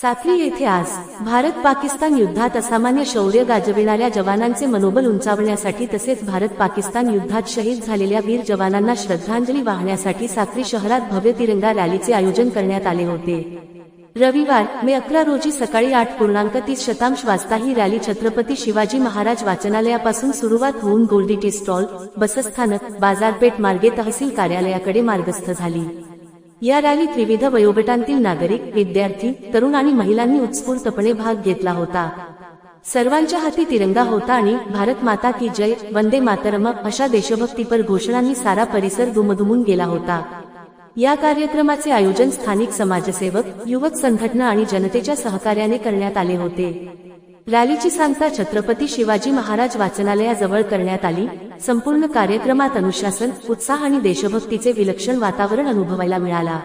साखरी येथे आज भारत पाकिस्तान युद्धात असामान्य शौर्य गाजविणाऱ्या जवानांचे मनोबल उंचावण्यासाठी तसेच भारत पाकिस्तान युद्धात शहीद झालेल्या वीर जवानांना श्रद्धांजली वाहण्यासाठी साक्री शहरात भव्य तिरंगा रॅलीचे आयोजन करण्यात आले होते. रविवार मे अकरा रोजी सकाळी आठ पूर्णांक तीस शतांश वाजता ही रॅली छत्रपती शिवाजी महाराज वाचनालयापासून सुरुवात होऊन गोल्डी टी स्टॉल बसस्थानक बाजारपेठ मार्गे तहसील कार्यालयाकडे मार्गस्थ झाली. या रॅलीत विविध वयोगटांतील नागरिक विद्यार्थी तरुण आणि महिलांनी उत्स्फूर्तपणे भाग घेतला होता. सर्वांच्या हाती तिरंगा होता आणि भारत माता की जय वंदे मातरम अशा देशभक्तीपर घोषणांनी सारा परिसर दुमधुमून गेला होता. या कार्यक्रमाचे आयोजन स्थानिक समाजसेवक युवक संघटना आणि जनतेच्या सहकार्याने करण्यात आले होते. रॅलीची सांगता छत्रपती शिवाजी महाराज वाचनालयाजवळ करण्यात आली. संपूर्ण कार्यक्रमात अनुशासन उत्साह आणि देशभक्तीचे विलक्षण वातावरण अनुभवायला मिळाला.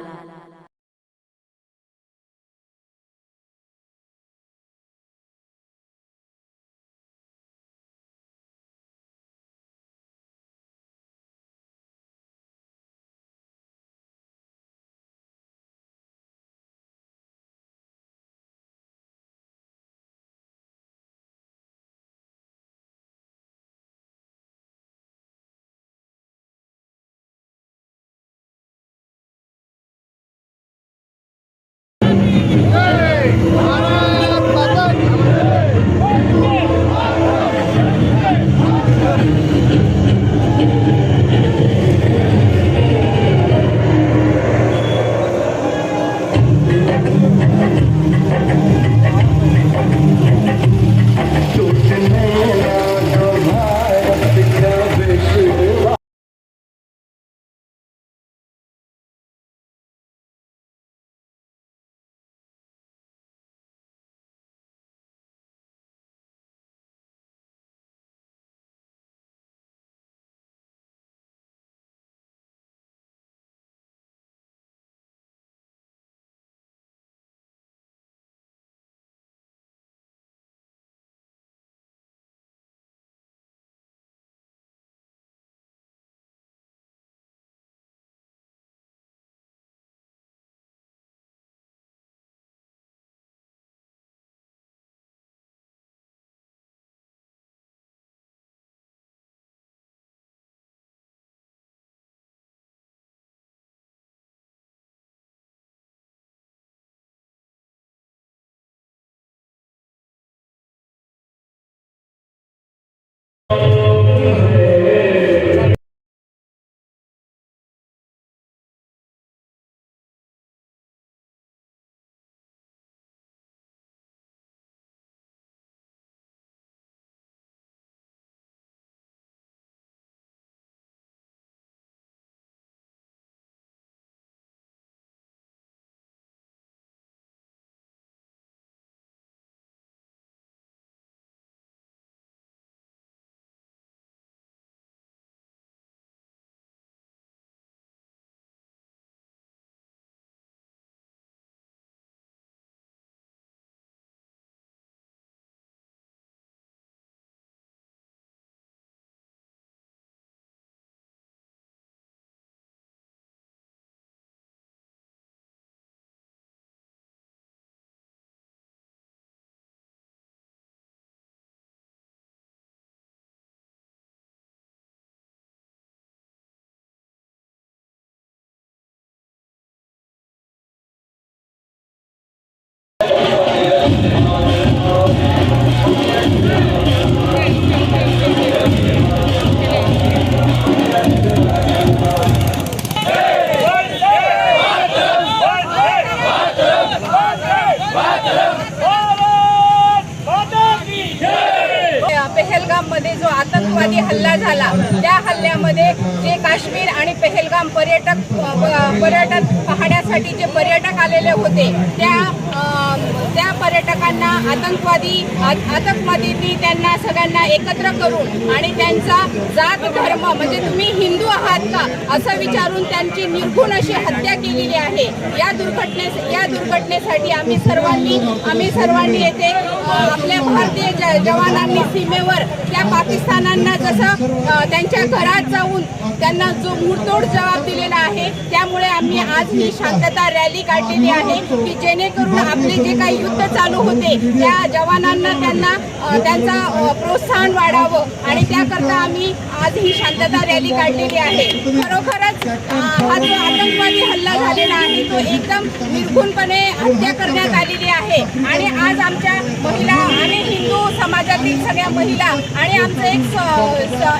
हल्ल्यामध्ये जे काश्मीर आणि पेहेलगाम पर्यटक पर्यटन पाहण्यासाठी जे पर्यटक आलेले होते त्या त्या पर्यटकांना आतंकवादी आतंकवादींनी त्यांना सगळ्यांना एकत्र करून आणि त्यांचा जात धर्म म्हणजे तुम्ही हिंदू आहात का असं विचारून त्यांची निर्गुण अशी हत्या केलेली आहे. या दुर्घटने या दुर्घटनेसाठी आम्ही सर्वांनी आम्ही सर्वांनी येथे आपल्या भारतीय ज- जवानांनी सीमेवर त्या पाकिस्तानांना जसं त्यांच्या घरात जाऊन त्यांना जो मुडतोड जबाब दिलेला आहे त्यामुळे आम्ही आज ही शांतता रॅली काढलेली आहे की जेणेकरून आपले जे काही युद्ध चालू होते त्या जवानांना त्यांना त्यांचा प्रोत्साहन वाढावं आणि त्याकरता आम्ही आज ही शांतता रॅली काढलेली आहे. खरोखरच हा जो आतंकवादी हल्ला झालेला आहे तो एकदम निर्घुणपणे हत्या करण्यात आलेली आहे. आणि आज आमच्या महिला आणि हिंदू समाजातील सगळ्या महिला आणि आमचं एक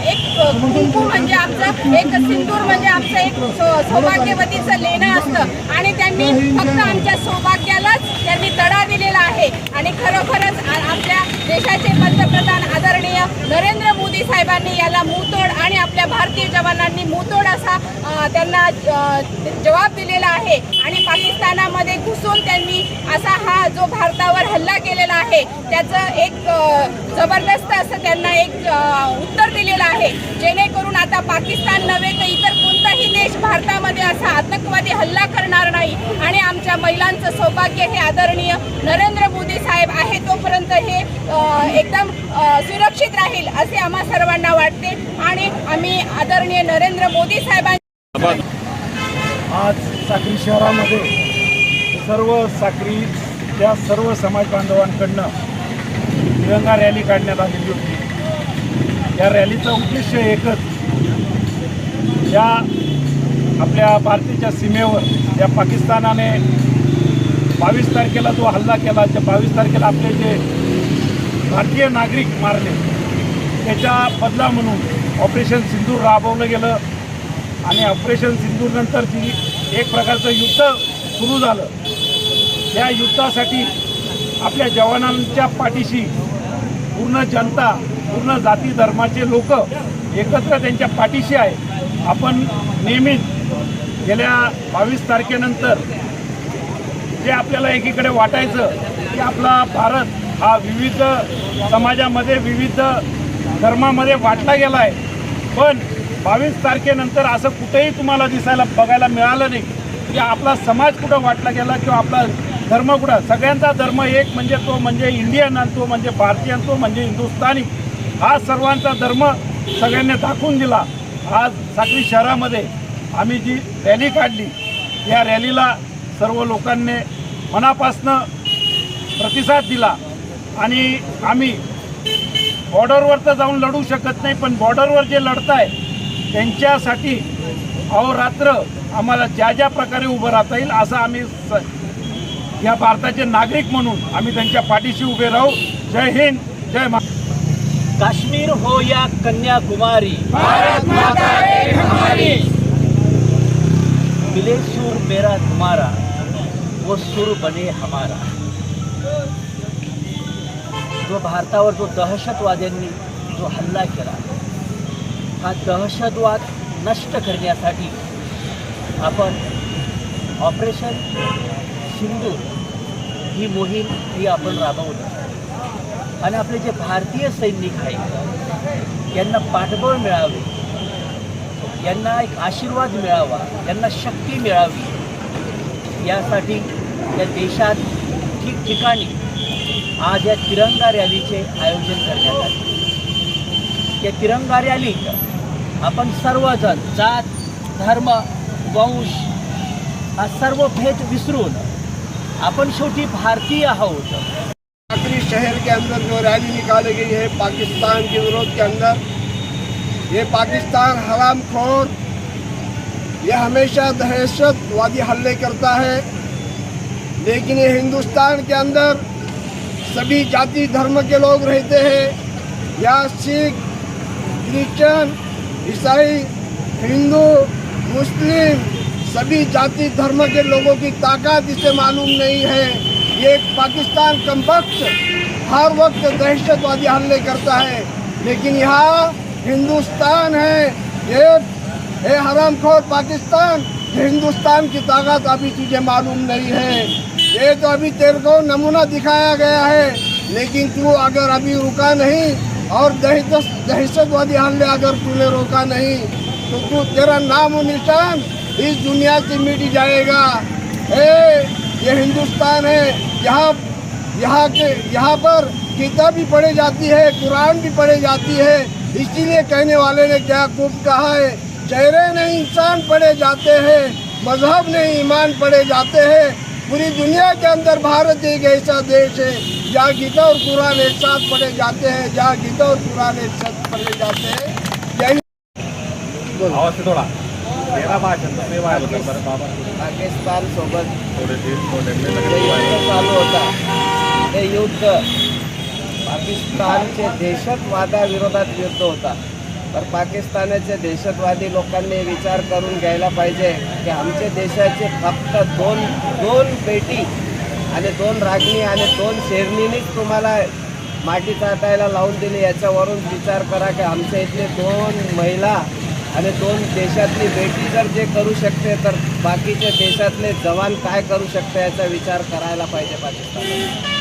एक कुंकू म्हणजे म्हणजे आमचं एक सिंदूर म्हणजे आमचं एक सौभाग्यवतीचं लेणं असतं. आणि त्यांनी फक्त आमच्या सौभाग्यालाच त्यांनी तडा दिलेला आहे. आणि खरोखरच आपल्या देशाचे पंतप्रधान आदरणीय नरेंद्र मोदी साहेबांनी याला मुतोड आणि आपल्या भारतीय जवानांनी मुतोड असा त्यांना जवाब दिलेला आहे. आणि पाकिस्तानामध्ये घुसून त्यांनी असा हा जो भारतावर हल्ला केलेला आहे त्याचं एक जबरदस्त असं त्यांना एक उत्तर दिलेलं आहे. जेणेकरून आता पाकिस्तान नव्हे तर इतर कोणताही देश भारतामध्ये असा आतंकवादी हल्ला करणार नाही. आणि आमच्या महिलांचं सौभाग्य हे आदरणीय नरेंद्र मोदी साहेब आहे तोपर्यंत हे एकदम सुरक्षित राहील असे आम्हा सर्वांना वाटते. आणि आम्ही आदरणीय नरेंद्र मोदी साहेबांनी आज साक्री शहरामध्ये सर्व साक्री त्या सर्व समाज बांधवांकडनं तिरंगा रॅली काढण्यात आलेली होती. या रॅलीचं उद्देश एकच. या आपल्या भारतीच्या सीमेवर या पाकिस्तानाने बावीस तारखेला जो हल्ला केला त्या बावीस तारखेला आपले जे भारतीय नागरिक मारले त्याच्या बदला म्हणून ऑपरेशन सिंदूर राबवलं गेलं. आणि ऑपरेशन सिंदूरनंतर जी एक प्रकारचं युद्ध सुरू झालं. या युद्धासाठी आपल्या जवानांच्या पाठीशी पूर्ण जनता पूर्ण जाती धर्माचे लोक एकत्र त्यांच्या पाठीशी आहे. आपण नेहमीच गेल्या बावीस तारखेनंतर जे आपल्याला एकीकडे वाटायचं की आपला भारत हा विविध समाजामध्ये विविध धर्मामध्ये वाटला गेला आहे पण बावीस तारखेनंतर असं कुठेही तुम्हाला दिसायला बघायला मिळालं नाही की आपला समाज कुठं वाटला गेला किंवा आपला धर्म कुठं? सगळ्यांचा धर्म एक म्हणजे तो म्हणजे इंडियन आणि तो म्हणजे भारतीय आणि तो म्हणजे हिंदुस्थानी. हा सर्वांचा धर्म सगळ्यांनी दाखवून दिला. आज साक्री शहरामध्ये आम्ही जी रॅली काढली या रॅलीला सर्व लोकांनी मनापासनं प्रतिसाद दिला. आणि आम्ही बॉर्डरवर तर जाऊन लढू शकत नाही पण बॉर्डरवर जे लढताय त्यांच्यासाठी अहोरात्र आम्हाला ज्या ज्या प्रकारे उभं राहता येईल असं आम्ही स या भारताचे नागरिक म्हणून आम्ही त्यांच्या पाठीशी उभे राहू. जय हिंद जय मा काश्मीर हो या कन्याकुमारी. मिले सुर मेरा तुम्हारा वो सुर बने हमारा. जो भारतावर जो दहशतवाद्यांनी जो हल्ला केला हा दहशतवाद नष्ट करण्यासाठी आपण ऑपरेशन सिंधूर ही मोहीम ही आपण राबवली. आणि आपले जे भारतीय सैनिक आहेत यांना पाठबळ मिळावे यांना एक आशीर्वाद मिळावा यांना शक्ती मिळावी यासाठी या देशात ठिकठिकाणी आज या तिरंगा रॅलीचे आयोजन करण्यात आले. या तिरंगा रॅलीत आपण सर्वजण जात धर्म वंश हा सर्व भेद विसरून आपण शेवटी भारतीय आहोत. आखिरी शहर के अंदर जो रैली निकाली गई है पाकिस्तान के विरोध के अंदर, ये पाकिस्तान हराम खोर, ये हमेशा दहशतवादी हल्ले करता है, लेकिन ये हिंदुस्तान के अंदर सभी जाति धर्म के लोग रहते हैं। यहाँ सिख क्रिश्चन ईसाई, हिंदू, मुस्लिम सभी जाति, धर्म के लोगों की ताकत इसे मालूम नहीं है। ये पाकिस्तान कम वक्त हर वक्त दहशतवादी हमले करता है। लेकिन यहाँ हिंदुस्तान है। ये ये हरामखोर पाकिस्तान, हिंदुस्तान की ताकत अभी तुझे मालूम नहीं है। ये तो अभी तेरे को नमूना दिखाया गया है। लेकिन तू अगर अभी रुका नहीं और दहशतवादी हमले अगर तूने रोका नहीं तो तू तेरा नाम निशान इस दुनिया से मिट जाएगा। ए, ये हिंदुस्तान है। यहाँ यहाँ के, यहाँ पर किताब भी पढ़ी जाती है, कुरान भी पढ़ी जाती है। इसीलिए कहने वाले ने क्या खूब कहा है, चेहरे नहीं इंसान पढ़े जाते हैं, मज़हब नहीं ईमान पढ़े जाते हैं। पूरी दुनिया के अंदर भारत एक ऐसा देश है, जहाँ गीता और कुरान एक साथ पढ़े जाते हैं, जहाँ गीता और कुरान एक साथ पढ़े जाते हैं। ते थोडा। तेरा भाषण ते व्हायला होतं बरं बाबा पाकिस्तान सोबत थोडे जे युद्ध चालू होता ते युद्ध पाकिस्तानचे दहशतवादाविरोधात युद्ध होता. तर पाकिस्तानाचे दहशतवादी लोकांनी विचार करून घ्यायला पाहिजे की आमच्या देशाचे फक्त दोन दोन बेटी आणि दोन रागणी आणि दोन शेरणीनीच तुम्हाला माती चाटायला लावून दिली याच्यावरून विचार करा की आमच्या इथले दोन महिला आणि दोन देशातली बेटी जर जे करू शकते तर बाकीच्या देशातले जवान काय करू शकते याचा विचार करायला पाहिजे पाकिस्तान